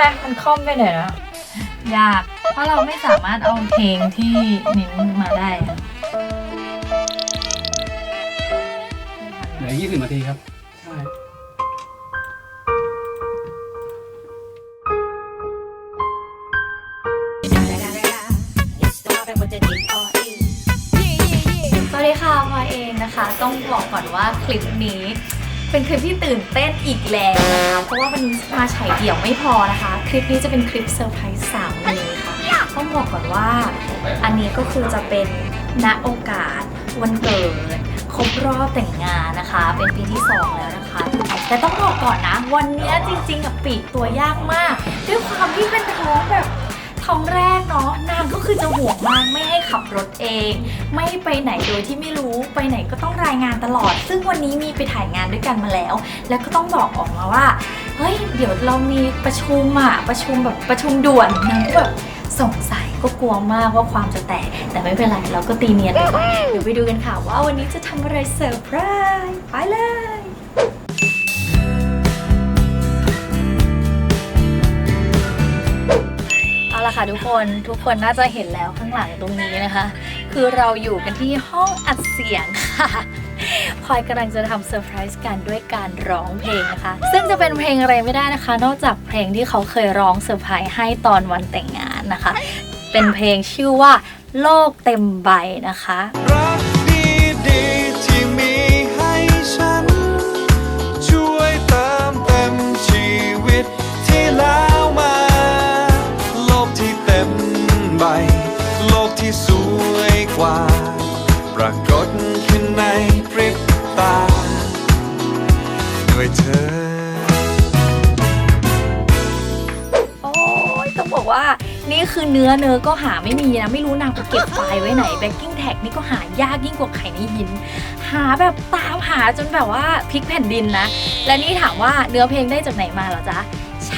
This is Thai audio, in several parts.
ไหมมันคล่อมไปหน่อยนะยาก เพราะเราไม่สามารถเอาเพลงที่นิ้นมาได้อะเหลือ 20 นาทีครับ ใช่ สวัสดีค่ะพลอยเองนะคะ ต้องบอกก่อนว่าคลิปนี้ เป็นคลิปที่ตื่นเต้นอีกแล้วนะคะ เพราะว่าวันนี้มาฉายเดี่ยวไม่พอนะคะ คลิปนี้จะเป็นคลิปเซอร์ไพรส์สามมือค่ะ ต้องบอกก่อนว่า อันนี้ก็คือจะเป็นณโอกาส วันเกิด ครบรอบแต่งงานนะคะ เป็นปีที่ 2 แล้วนะคะ แต่ต้องบอกก่อนนะ วันนี้จริงๆกับปีกตัวยากมาก ด้วยความที่เป็นท้องแบบท้องแรกางก็คือจะห่วงมากไม่ให้ขับรถเอง ไม่ไปไหนโดยที่ไม่รู้ไปไหนก็ต้องรายงานตลอด ซึ่งวันนี้มีไปถ่ายงานด้วยกันมาแล้ว แล้วก็ต้องบอกออกมาว่าเฮ้ยเดี๋ยวเรามีประชุมอะประชุมแบบประชุมด่วนนางก็แบบสงสัยก็กลัวมากว่าความจะแตก แต่ไม่เป็นไรเราก็ตีเนียนไปก่อนเดี๋ยวไปดูกันค่ะว่าวันนี้จะทำอะไรเซอร์ไพรส์ไปเลย ละค่ะทุกคนทุกคนน่าจะเห็นแล้วข้างหลังตรงนี้นะคะ คือเราอยู่กันที่ห้องอัดเสียงค่ะพลอยกำลังจะทำเซอร์ไพรส์กันด้วยการร้องเพลงนะคะ ซึ่งจะเป็นเพลงอะไรไม่ได้นะคะ นอกจากเพลงที่เขาเคยร้องเซอร์ไพรส์ให้ตอนวันแต่งงานนะคะ เป็นเพลงชื่อว่าโลกเต็มใบนะคะรักดี ใบ โลกที่สวยกว่า ปรากฏขึ้นในพริบตา ด้วยเธอ โอ้ยต้องบอกว่า นี่คือเนื้อเนื้อก็หาไม่มีนะ ไม่รู้นางไปเก็บไฟล์ไว้ไหนแบ็กกิ้งแท็กนี่ก็หายากยิ่งกว่าไข่ในหิน หาแบบตามหาจนแบบว่าพลิกแผ่นดินนะ และนี่ถามว่าเนื้อเพลงได้จากไหนมาเหรอจ๊ะ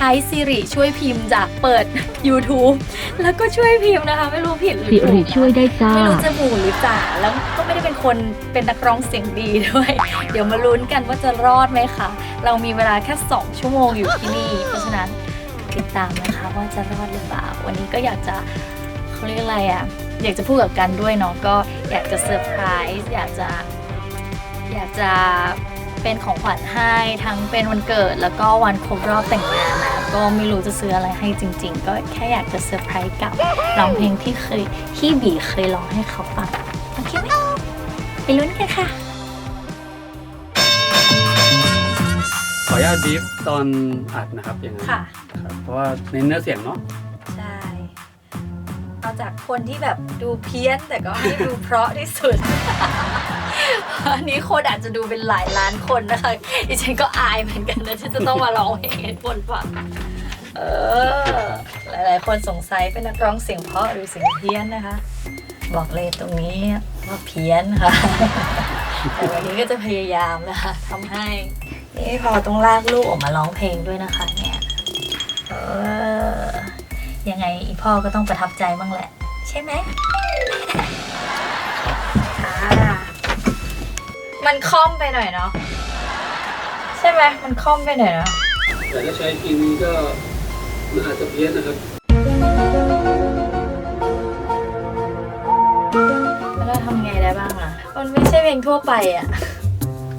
ช้ซิริช่วยพิมพ์จากเปิด YouTube แล้วก็ช่วยพิมพ์นะคะ ไม่รู้ผิดหรือสิถูริกนะช่วยได้จ้า ไม่รู้จะหมู่หรือจ่าแล้วก็ไม่ได้เป็นคนเป็นนักร้องเสียงดีด้วย เดี๋ยวมาลุ้นกันว่าจะรอดไหมคะเรามีเวลาแค่ 2 ชั่วโมงอยู่ที่นี่ เพราะฉะนั้นติดตามนะคะว่าจะรอดหรือเปล่าวันนี้ก็อยากจะเขาเรียกอะไรอะ่ะอยากจะพูดกับกันด้วยเนาะก็อยากจะเซอร์ไพรส์อยากจะ อยากจะ เป็นของขวัญให้ทั้งเป็นวันเกิดแล้วก็วันครบรอบแต่งงานนะก็ไม่รู้จะซื้ออะไรให้จริง ๆ ก็แค่อยากจะเซอร์ไพรส์กับร้องเพลงที่เคยที่บีเคยร้องให้เขาฟังโอเคไหมไปลุ้นกันค่ะ ขออนุญาตบีฟตอนอัดนะครับอย่างนั้นค่ะ ครับเพราะว่าเน้นเนื้อเสียงเนาะใช่เอาจากคนที่แบบดูเพี้ยนแต่ก็ให้ดูเพราะที่สุด อันนี้คนอาจจะดูเป็นหลายล้านคนนะคะดิฉันก็อายเหมือนกันนะที่จะต้องมาร้องเพลงให้คนฟังเออ หลายๆ คนสงสัยเป็นนักร้องเสียงเพราะหรือเสียงเพี้ยนนะคะ บอกเลยตรงนี้ว่าเพี้ยนค่ะ แต่วันนี้ก็จะพยายามนะคะทำให้ นี่พอต้องลากลูกออกมาร้องเพลงด้วยนะคะเนี่ยเออยังไงอีพ่อก็ต้องประทับใจบ้างแหละ ใช่ไหม มันคล่อมไปหน่อยเนาะใช่ไหมมันคล่อมไปหน่อยเนาะแต่ถ้าใช้ทีนี้ก็มันอาจจะเพี้ยนนะครับแล้วเราทำไงได้บ้างอะมันไม่ใช่เพลงทั่วไปอะ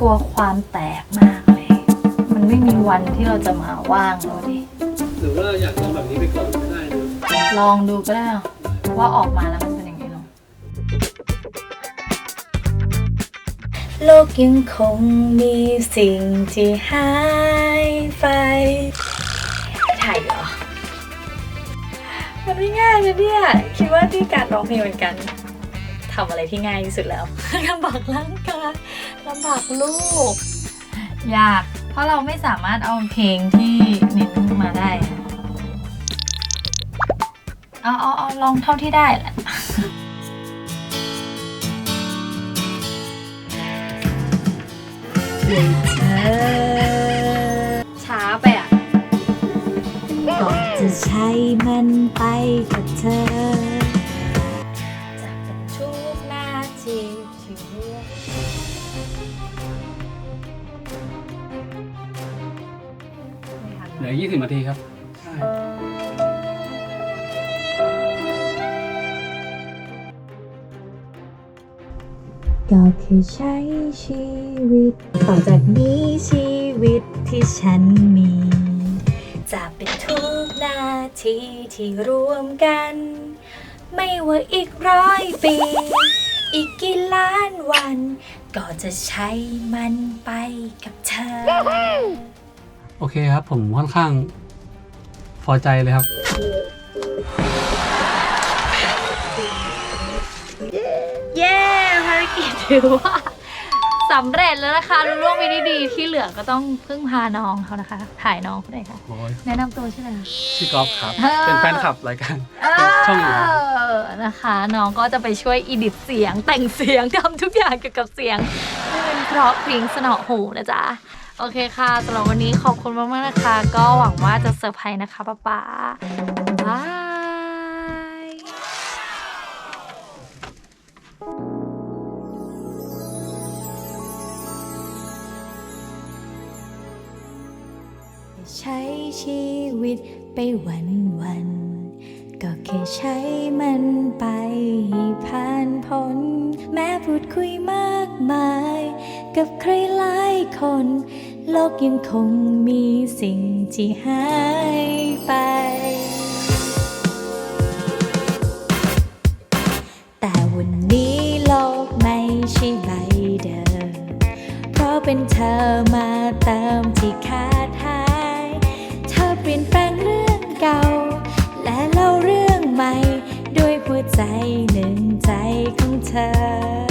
กลัวความแตกมากเลย มันไม่มีวันที่เราจะมาว่างแล้วดิหรือว่าอยากลองแบบนี้ไปก่อนก็ได้นะลองดูก็ได้อะว่าออกมาแล้ว โลกยังคงมีสิ่งที่หายไป ถ่ายเหรอ มันไม่ง่ายนะเนี่ย คิดว่าที่การร้องเพลงเป็นการทำอะไรที่ง่ายที่สุดแล้วลำบากร่างกายลำบากลูก ยาก เพราะเราไม่สามารถเอาเพลงที่นิ้นมาได้อะเอาเอาเอาลองเท่าที่ได้แหละ ช้าไปอะก็จะใช้มันไปกับเธอ จะเป็นทุกนาทีที่ร่วงเหลือ 20นาทีครับ ใช่ ก็คือใช้ ตต่อจากนี้ชีวิตที่ฉันมี จะเป็นทุกนาทีที่รวมกัน ไม่ว่าอีกร้อยปี อีกกี่ล้านวัน ก็จะใช้มันไปกับเธอ โอเคครับ ผมค่อนข้างพอใจเลยครับ เย้ภารกิจถือว่า สำเร็จแล้วนะคะรู้ล่วงไปได้ดีที่เหลือก็ต้องพึ่งพาน้องเขานะคะ ถ่ายน้องเขาหน่อยค่ะ โอ้ยแนะนำตัวชื่ออะไรคะชื่อกอล์ฟครับ เออ เป็นแฟนคลับรายการ ช่องอยู่ครับ เออนะคะ น้องก็จะไปช่วยอีดิทเสียงแต่งเสียงทำทุกอย่างเกี่ยวกับเสียงให้เป็นเพราะพริ้งสนอหูนะจ๊ะ โอเคค่ะสำหรับวันนี้ขอบคุณมากๆนะคะ ก็หวังว่าจะเซอร์ไพรส์นะคะป๊าป๊าบาย ใช้ชีวิตไปวันวัน ก็แค่ใช้มันไปให้ผ่านพ้นแม้พูดคุยมากมาย กับใครหลายคน โลกยังคงมีสิ่งที่หายไป แต่วันนี้โลกไม่ใช่ใบเดิม เพราะเป็นเธอมา ใจหนึ่งใจของเธอ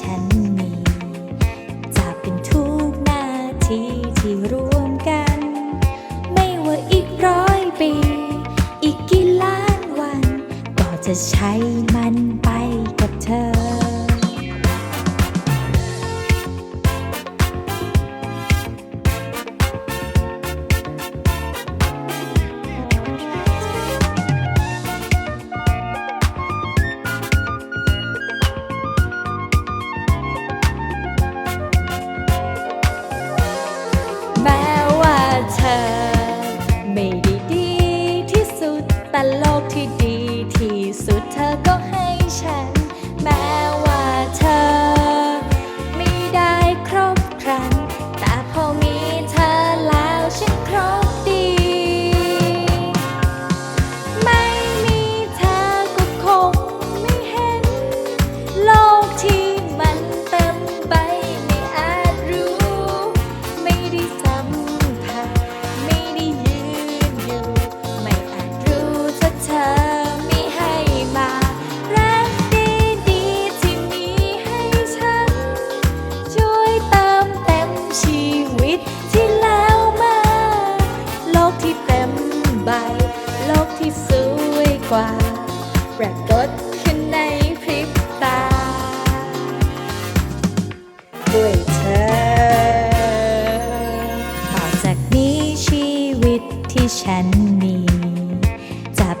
ต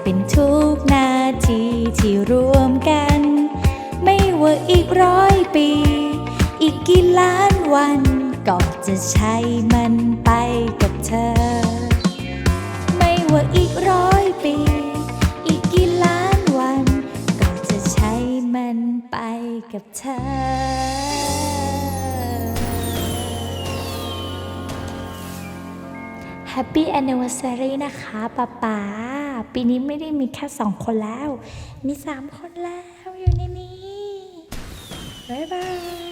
เป็นทุกนาทีที่รวมกัน ไม่ว่าอีกร้อยปี อีกกี่ล้านวันก็จะใช้มันไปกับเธอ ไม่ว่าอีกร้อยปี อีกกี่ล้านวัน ก็จะใช้มันไปกับเธอ Happy Anniversary นะคะป๊าป๊า ปีนี้ไม่ได้มีแค่สองคนแล้ว มีสามคนแล้วอยู่ในนี้ บ๊ายบาย